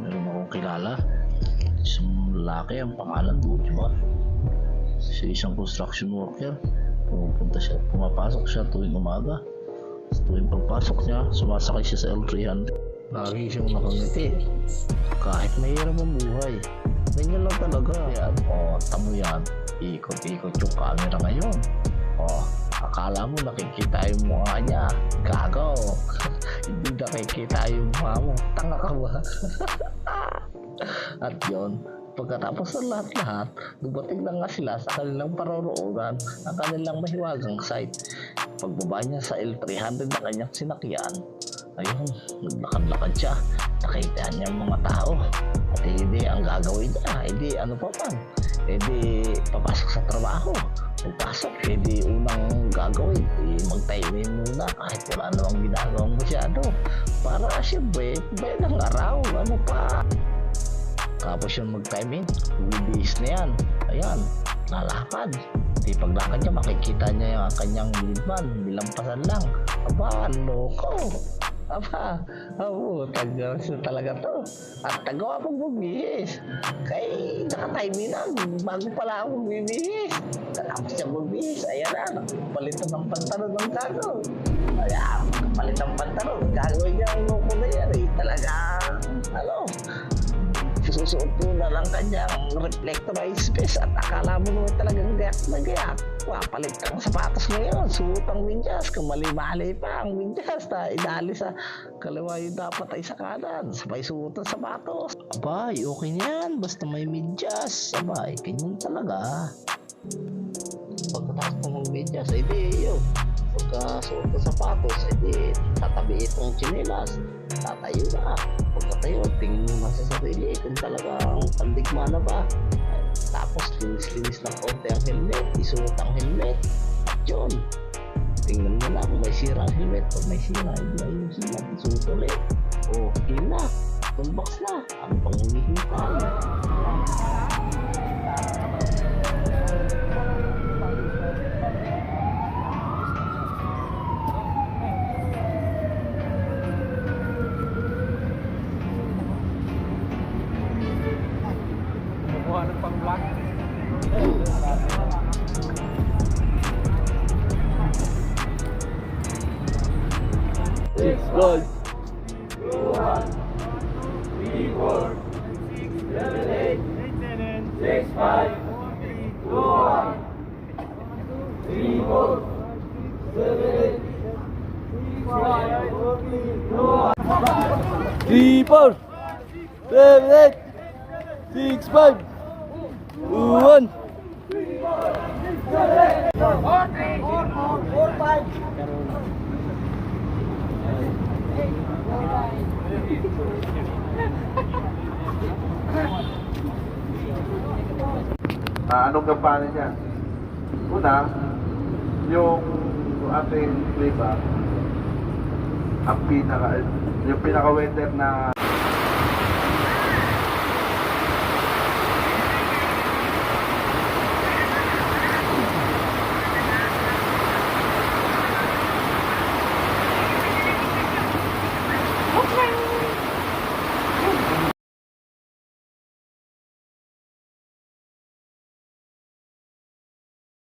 meron akong kilala. Isang lalaki ang pangalan mo, di ba? Sa isang construction worker. Pumupunta siya, pumapasok siya tuwing umaga. Tuwing pagpasok niya, sumasakay siya sa L300. Lagi siyang nakangiti. Kahit mahirap ang buhay. Ganyan lang talaga. Yan, o, oh, tamo yan. Ikot-ikot yung camera ngayon. Oh, akala mo nakikita yung mukha niya. Gago. Hindi nakikita yung mukha mo. Tanga ka ba? At yon, pagkatapos ng lahat-lahat, dumating na nga sila sa kanilang paroroonan ang kanilang mahiwagang site. Pagbaba niya sa L300 na kanyang sinakyan, ayun, naglakad-lakad siya. Nakita niya ang mga tao. At hindi ang gagawin niya, hindi ano pa man. Hindi papasok sa trabaho. Pagpasok, hindi unang gagawin. Eh, mag-timing muna kahit wala namang ginagawang masyado. Para siyempre, ng araw, ano pa. Tapos yung mag-timing, bibihis na yan. Ayan, lalakad. Di paglakad niya, makikita niya yung kanyang lidman. Nilampasan lang. Aba, loko. Aba, abo, tagas na talaga to. At tagawa pang bumihis. Kay naka-timing na, bago pala ako bumihis. Tapos siya bumihis, ayan na, palitan ng pantalon ng gago. Ayan, palit ng pantalon. Gagawin niya ang loko na yan eh. Talaga, ano, susuot mo na lang kanyang reflectorized space at akala mo naman talagang gayak na gayak. Wapalit ang sapatos ngayon, suot ang medyas, kung mali-mali pa ang medyas na idali sa kaliwa yung dapat ay sa kanan, sabay suot ang sapatos. Abay, okay na yan, basta may medyas. Abay, ganyan talaga. Pagkatapos ng medyas, ay di yun. Pagkasuot ng sapatos, ay di tatabi itong chinelas, tatayo na pagkatayo, tingin mo na sa sarili kung talagang pandigma na ba. Tapos linis-linis ng konti ang helmet, isuot ang helmet. Yun, tingnan mo na kung may sira ang helmet. Pag may sira, hindi na, isuot ulit. Okay na, toolbox na. Ano pang hinihintay? Six words. Two one. Three four. Seven eight. Six five. Two. Three Three four. Seven eight. Six five. Ah, anong kampanya niya? Una, yung ating flavor, ang pinaka, yung pinaka-winter na